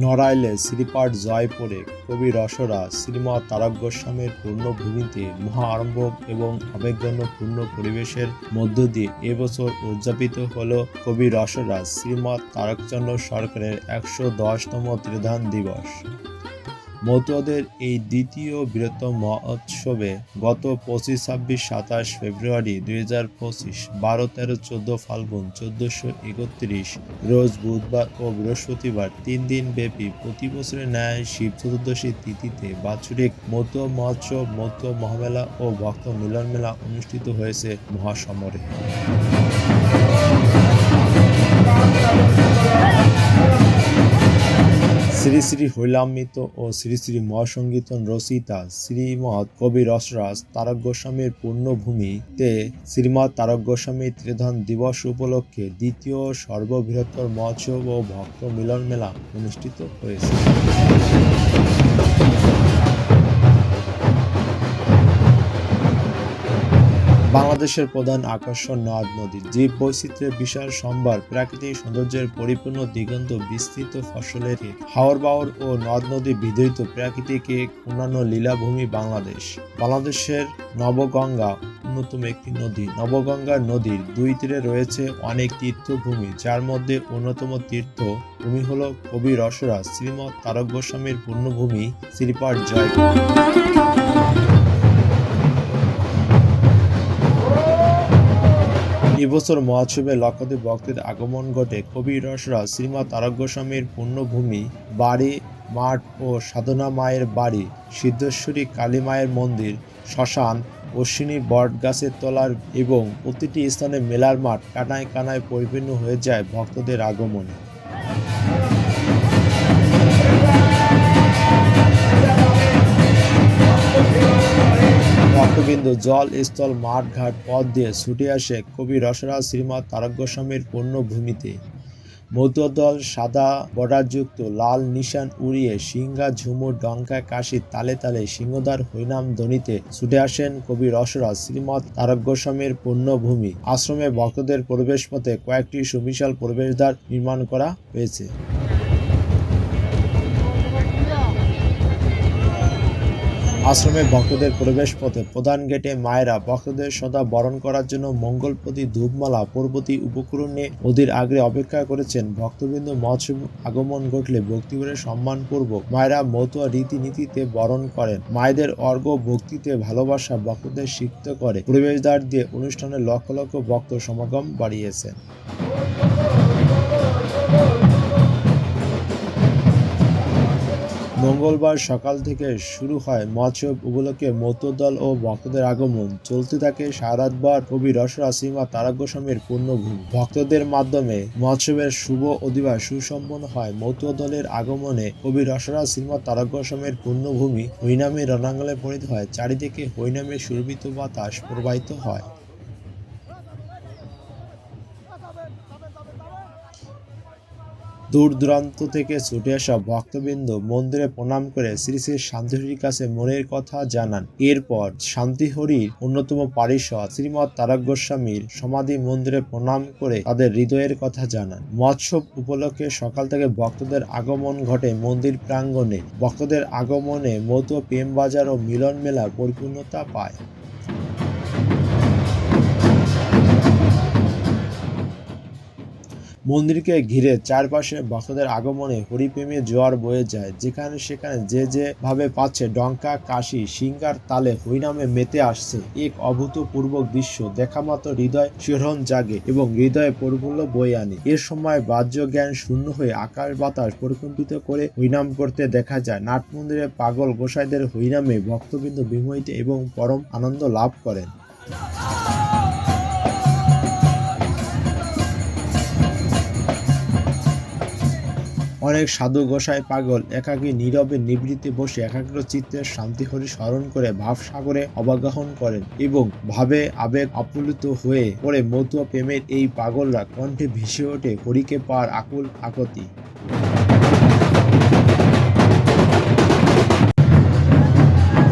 নড়াইলে শ্রীপাঠ জয়পুরে কবি রসরা শ্রীমৎ তারক গোস্বামীর পূর্ণভূমিতে মহা এবং আবেগজন্য পূর্ণ পরিবেশের মধ্য দিয়ে এবছর উদযাপিত হল কবি রসরা শ্রীমৎ তারকচন্দ্র সরকারের একশো দশতম ত্রিধান দিবস। মতুয়াদের এই দ্বিতীয় বৃহত্তম মহোৎসবে গত পঁচিশ, ছাব্বিশ, সাতাশ ফেব্রুয়ারি দুই হাজার পঁচিশ, বারো, তেরো, চোদ্দ ফাল্গুন, চোদ্দশো একত্রিশ, রোজ বুধবার ও বৃহস্পতিবার তিন দিন ব্যাপী প্রতি বছরের ন্যায় শিব চতুর্দশী তিথিতে বাৎসরিক মতুয়া মহোৎসব, মতুয়া মহামেলা ও ভক্ত মিলন মেলা অনুষ্ঠিত হয়েছে মহাসমরে শ্রী শ্রী হৈলাম্বিত ও শ্রী শ্রী মহাসঙ্গীতন রচিতা শ্রীমৎ কবি রসরাজ তারক গোস্বামীর পূর্ণভূমিতে শ্রীমৎ তারক গোস্বামী ত্রিধান দিবস উপলক্ষে দ্বিতীয় সর্ববৃহত্তর মহোৎসব ও ভক্ত মিলন মেলা অনুষ্ঠিত হয়েছে। বাংলাদেশের প্রধান আকর্ষণ নদ নদী। জীব বৈচিত্র্যের বিশাল সম্ভার প্রাকৃতিক সৌন্দর্যের পরিপূর্ণ দিগন্ত বিস্তৃত ফসলের ক্ষেত, হাওর বাওর ও নদ নদী বিধৃত প্রাকৃতিক এক অন্যান্য লীলাভূমি বাংলাদেশ। বাংলাদেশের নবগঙ্গা অন্যতম একটি নদী। নবগঙ্গা নদীর দুই তীরে রয়েছে অনেক তীর্থভূমি যার মধ্যে অন্যতম তীর্থ ভূমি হল কবি রসরা শ্রীমৎ তারক গোস্বামীর পূর্ণভূমি শ্রীপাঠ জয় এবছর মহোৎসবে লক্ষাধিক ভক্তের আগমন ঘটে। কবি রসরা শ্রীমা তারক গোস্বামীর পুণ্যভূমি, বাড়ি, মাঠ ও সাধনা মায়ের বাড়ি, সিদ্ধেশ্বরী কালী মায়ের মন্দির, শ্মশান, অশ্বিনী বটগাছের তলার এবং প্রতিটি স্থানে মেলার মাঠ কানায় কানায় পরিপূর্ণ হয়ে যায় ভক্তদের আগমনে। ভক্তবিন্দু জল, স্থল, মাঠ, ঘাট, পথ দিয়ে ছুটে আসে কবি রসরাজ শ্রীমৎ তারক গোস্বামীর পূর্ণভূমিতে মধ্যদল সাদা বর্ডারযুক্ত, লাল নিশান উড়িয়ে সিংহা, ঝুমুর, ডঙ্কা, কাশি, তালে তালে সিংহদার হইনাম ধ্বনিতে ছুটে আসেন কবি রসরাজ শ্রীমৎ তারক গোস্বামীর পূর্ণভূমি আশ্রমে ভক্তদের প্রবেশ পথে কয়েকটি সুবিশাল প্রবেশদ্বার নির্মাণ করা হয়েছে। আশ্রমে ভক্তদের প্রবেশ পথে প্রধান গেটে মায়েরা ভক্তদের সদা বরণ করার জন্য মঙ্গলপতি ধূপমালা, পর্বতী, উপকরণ নিয়ে অধীর আগ্রহে অপেক্ষা করেছেন। ভক্তবৃন্দ মৎস্য আগমন ঘটলে ভক্তিভরে সম্মানপূর্বক মায়েরা মতুয়া রীতিনীতিতে বরণ করেন। মায়েদের অর্ঘ ভক্তিতে ভালোবাসা ভক্তদের সিক্ত করে। প্রবেশদ্বার দিয়ে অনুষ্ঠানে লক্ষ লক্ষ ভক্ত সমাগম বাড়িয়েছেন। মঙ্গলবার সকাল থেকে শুরু হয় মহোৎসব উপলক্ষে মধ্যদল ও ভক্তদের আগমন। চলতে থাকে সারাতবার কবি রসরা সীমা তারক গোস্বামীর পূর্ণভূমি। ভক্তদের মাধ্যমে মহোৎসবের শুভ অধিবাস সুসম্পন্ন হয়। মতুয়া দলের আগমনে কবি রসরা সীমা তারক গোস্বামীর পূর্ণভূমি হইনামে রণাঙ্গলে পরিণত হয়। চারিদিকে হইনামে সুরভিত বাতাস প্রবাহিত হয়। দূর দূরান্ত থেকে ছুটে আসা ভক্তবৃন্দ মন্দিরে প্রণাম করে শ্রী শ্রী শান্তিহরির কাছে মনের কথা জানান। এরপর শান্তিহরির অন্যতম পারিষদ শ্রীমৎ তারক গোস্বামীর সমাধি মন্দিরে প্রণাম করে তাদের হৃদয়ের কথা জানান। মৎসব উপলক্ষে সকাল থেকে ভক্তদের আগমন ঘটে মন্দির প্রাঙ্গণে। ভক্তদের আগমনে মতো প্রেম বাজার ও মিলন মেলা পরিপূর্ণতা পায়। মন্দিরকে ঘিরে চারপাশে ভক্তদের আগমনে হরিপ্রেমে জোয়ার বয়ে যায়। যেখানে সেখানে যে যে ভাবে পাচ্ছে ডঙ্কা, কাশি, সিঙ্গার তালে হরিনামে মেতে আসছে। এক অভূতপূর্ব দৃশ্য দেখা মাত্র হৃদয় শিহরণ জাগে এবং হৃদয়ে প্রফুল্ল বয়ে আনে। এ সময় বাহ্য জ্ঞান শূন্য হয়ে আকাশ বাতাস পরিকম্পিত করে হরিনাম করতে দেখা যায়। নাট মন্দিরে পাগল গোসাইদের হরিনামে ভক্তবৃন্দ বিমোহিত এবং পরম আনন্দ লাভ করেন। অনেক সাধু গোসাই পাগল, একাকী নীরবে নিবৃত্তে বসে একাগ্র চিত্তের শান্তি হরি স্মরণ করে ভাব সাগরে অবগাহন করেন এবং ভাবে আবেগ আপ্লুত হয়ে পড়ে মতুয়া প্রেমের এই পাগলরা কণ্ঠে ভেসে ওঠে হরিকে পার আকুল আকতি।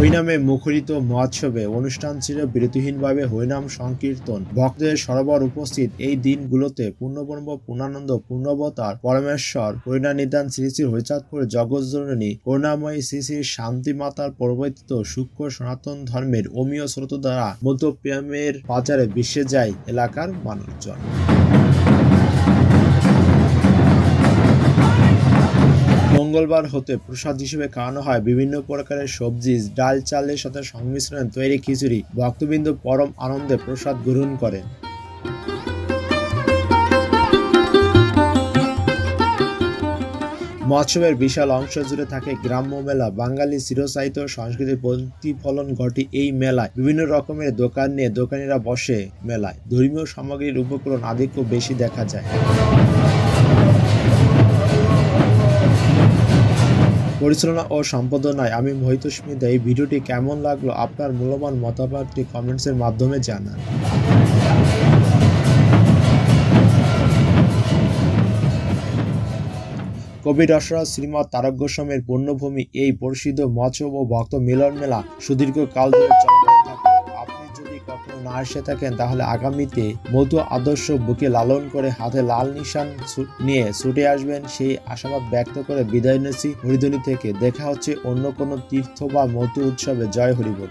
হরিনামে মুখরিত মহোৎসবে অনুষ্ঠান ছিল বিরতিহীনভাবে হরিনাম সংকীর্তন। ভক্তদের সরবর উপস্থিত এই দিনগুলোতে পূর্ণব্রহ্ম পূর্ণানন্দ, পূর্ণবতার, পরমেশ্বর করুণানিদান শ্রী শ্রী হরিচাঁদপুর জগৎজননী করুণাময়ী শ্রী শ্রী শান্তি মাতার প্রবর্তিত সূক্ষ্ম সনাতন ধর্মের অমীয় স্রোত দ্বারা মধ্য প্রেমের বাজারে বিশ্বে যায় এলাকার মানুষজন। মঙ্গলবার হতে প্রসাদ হিসেবে খাওয়ানো হয়। বিভিন্ন প্রকারের সবজি, ডাল, চালের সাথে সংমিশ্রণে তৈরি খিচুড়ি। ভক্তবৃন্দ পরম আনন্দে প্রসাদ গ্রহণ করেন। মহোৎসবের বিশাল অংশ জুড়ে থাকে গ্রাম্য মেলা। বাঙালি চিরসাহিত্য ও সংস্কৃতির প্রতিফলন ঘটে এই মেলায়। বিভিন্ন রকমের দোকান নিয়ে দোকানিরা বসে মেলায়। ধর্মীয় সামগ্রীর উপকরণ খুব বেশি দেখা যায়। পরিচালনা ও সম্পাদনায় আমি মোহিত স্মিতা এই ভিডিওটি কেমন লাগল? আপনার মূল্যবান মতামতটি কমেন্টসের মাধ্যমে জানান। কবি রসরাজ শ্রীমৎ তারক গোস্বামীর পূর্ণভূমি, এই পরিষিদ্ধ মৎস্য ও ভক্ত মিলন মেলা সুদীর্ঘ কাল ধরে চলমান। কখনো না এসে থাকেন, তাহলে আগামীতে মধু আদর্শ বুকে লালন করে হাতে লাল নিশান নিয়ে ছুটে আসবেন। সেই আশাবাদ ব্যক্ত করে বিদায় নিয়েছি হরিধনী থেকে দেখা হচ্ছে অন্য কোনো তীর্থ বা মধু উৎসবে। জয় হরিবল